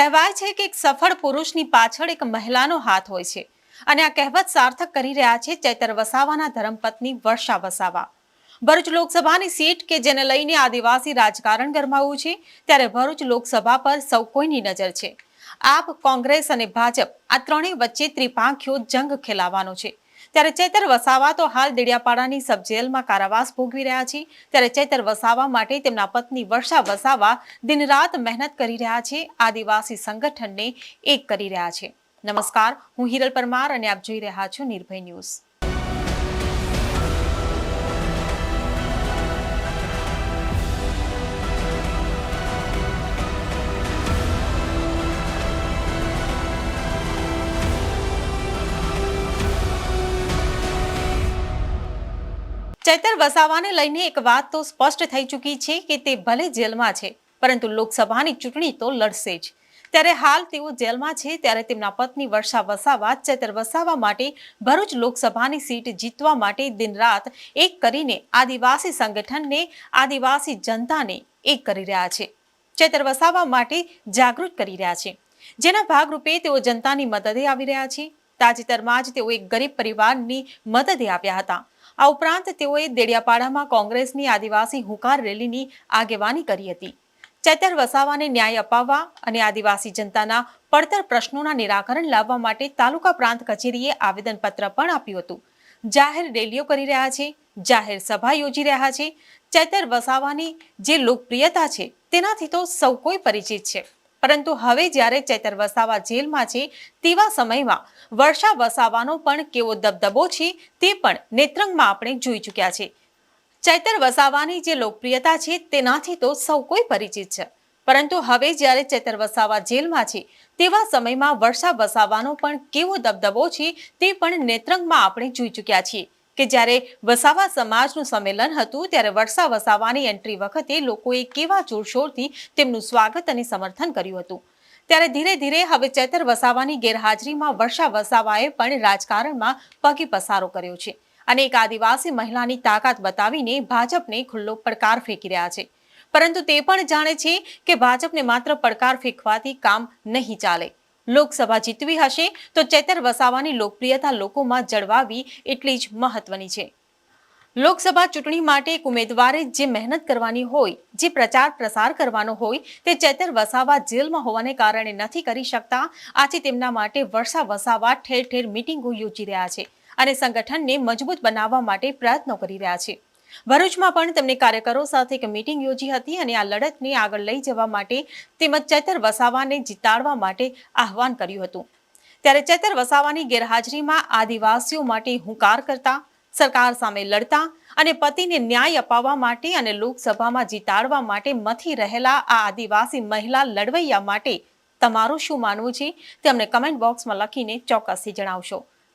કહેવાય છે કે એક સફળ પુરુષની પાછળ એક મહિલાનો હાથ હોય છે. અને આ કહેવત સાર્થક કરી રહ્યા છે ચૈતર વસાવાના ધર્મપત્ની વર્ષા વસાવા. ભરૂચ લોકસભાની સીટ કે જેને લઈને આદિવાસી રાજકારણ ગરમાવું છે, ત્યારે ભરૂચ લોકસભા પર સૌ કોઈની નજર છે. આપ કોંગ્રેસ અને ભાજપ આ ત્રણેય વચ્ચે ત્રિપાંખ્યો જંગ ખેલાવાનો છે. ત્યારે ચેતર વસાવા તો હાલ દેડિયાપાડાની સબ જેલમાં કારાવાસ ભોગવી રહ્યા છે. ત્યારે ચેતર વસાવા માટે તેમના પત્ની વર્ષા વસાવા દિનરાત મહેનત કરી રહ્યા છે. આદિવાસી સંગઠનને એક કરી રહ્યા છે. નમસ્કાર, હું હિરલ પરમાર અને આપ જોઈ રહ્યા છો નિર્ભય ન્યૂઝ. ચૈતર વસાવાને લઈને એક વાત તો સ્પષ્ટ થઈ ચૂકી છે કે તે ભલે જેલમાં છે, પરંતુ લોકસભાની ચૂંટણી તો લડશે જ. ત્યારે હાલ તેઓ જેલમાં છે, ત્યારે તેમના પત્ની વર્ષા વસાવા ચૈતર વસાવા માટે ભરૂચ લોકસભાની સીટ જીતવા માટે દિનરાત એક કરીને આદિવાસી સંગઠનને, આદિવાસી જનતાને એક કરી રહ્યા છે. ચૈતર વસાવા માટે જાગૃત કરી રહ્યા છે. જેના ભાગરૂપે તેઓ જનતાની મદદે આવી રહ્યા છે. તાજેતરમાં જ તેઓ એક ગરીબ પરિવારની મદદે આવ્યા હતા. આ ઉપરાંત તેઓએ દેડિયાપાડામાં કોંગ્રેસની આદિવાસી હુંકાર રેલીની આગેવાની કરી હતી. ચેતર વસાવાને ન્યાય અપાવવા અને આદિવાસી જનતાના પડતર પ્રશ્નોના નિરાકરણ લાવવા માટે તાલુકા પ્રાંત કચેરીએ આવેદનપત્ર પણ આપ્યું હતું. જાહેર રેલીઓ કરી રહ્યા છે, જાહેર સભા યોજી રહ્યા છે. ચેતર વસાવાની જે લોકપ્રિયતા છે, તેનાથી તો સૌ કોઈ પરિચિત છે. પરંતુ હવે જ્યારે ચેતર વસાવા જેલમાં છે, તેવા સમયમાં વર્ષા વસાવાનો પણ કેવો દબદબો છે, તે પણ નેત્રંગમાં આપણે જોઈ ચૂક્યા છે. ચૈતર વસાવાની જે લોકપ્રિયતા છે, તેનાથી તો સૌ કોઈ પરિચિત છે. પરંતુ હવે જ્યારે ચેતર વસાવા જેલમાં છે, તેવા સમયમાં વર્ષા વસાવાનો પણ કેવો દબદબો છે, તે પણ નેત્રંગમાં આપણે જોઈ ચૂક્યા છીએ. કે જ્યારે વસાવા સમાજનું સંમેલન હતું, ત્યારે વર્ષા વસાવાની એન્ટ્રી વખતે લોકોએ કેવા જોરશોરથી તેમનું સ્વાગત અને સમર્થન કર્યું હતું. ત્યારે ધીરે ધીરે હવે ચેતર વસાવાની ગેરહાજરીમાં વર્ષા વસાવાએ પણ રાજકારણમાં પગી પસારો કર્યો છે અને એક આદિવાસી મહિલાની તાકાત બતાવીને ભાજપને ખુલ્લો પડકાર ફેંકી રહ્યા છે. પરંતુ તે પણ જાણે છે કે ભાજપને માત્ર પડકાર ફેંકવાથી કામ નહીં ચાલે. લોકસભા જીતવી હશે, તો ચેતર વસાવાની લોકપ્રિયતા લોકોમાં જળવાવી એટલી જ મહત્વની છે. લોકસભા ચૂંટણી માટે એક ઉમેદવારે જે મહેનત કરવાની હોય, જે પ્રચાર પ્રસાર કરવાનો હોય, તે ચેતર વસાવા જેલમાં હોવાને કારણે નથી કરી શકતા. આથી તેમના માટે વર્ષા વસાવા ઠેર ઠેર મિટિંગો યોજી રહ્યા છે અને સંગઠનને મજબૂત બનાવવા માટે પ્રયત્નો કરી રહ્યા છે. ભરૂચમાં પણ તેમણે કાર્યકરો સાથે એક મીટિંગ યોજી હતી અને આ લડતને આગળ લઈ જવા માટે તેમજ ચૈતર વસાવાને જીતાડવા માટે આહવાન કર્યું હતું. ત્યારે ચૈતર વસાવાની ગેરહાજરીમાં આદિવાસીઓ માટે હુંકાર કરતા, સરકાર સામે લડતા અને પતિને ન્યાય અપાવવા માટે અને લોકસભામાં જીતાડવા માટે મથી રહેલા આ આદિવાસી મહિલા લડવૈયા માટે તમારું શું માનવું છે? તે અમને કમેન્ટ બોક્સમાં લખીને ચોક્કસથી જણાવશો.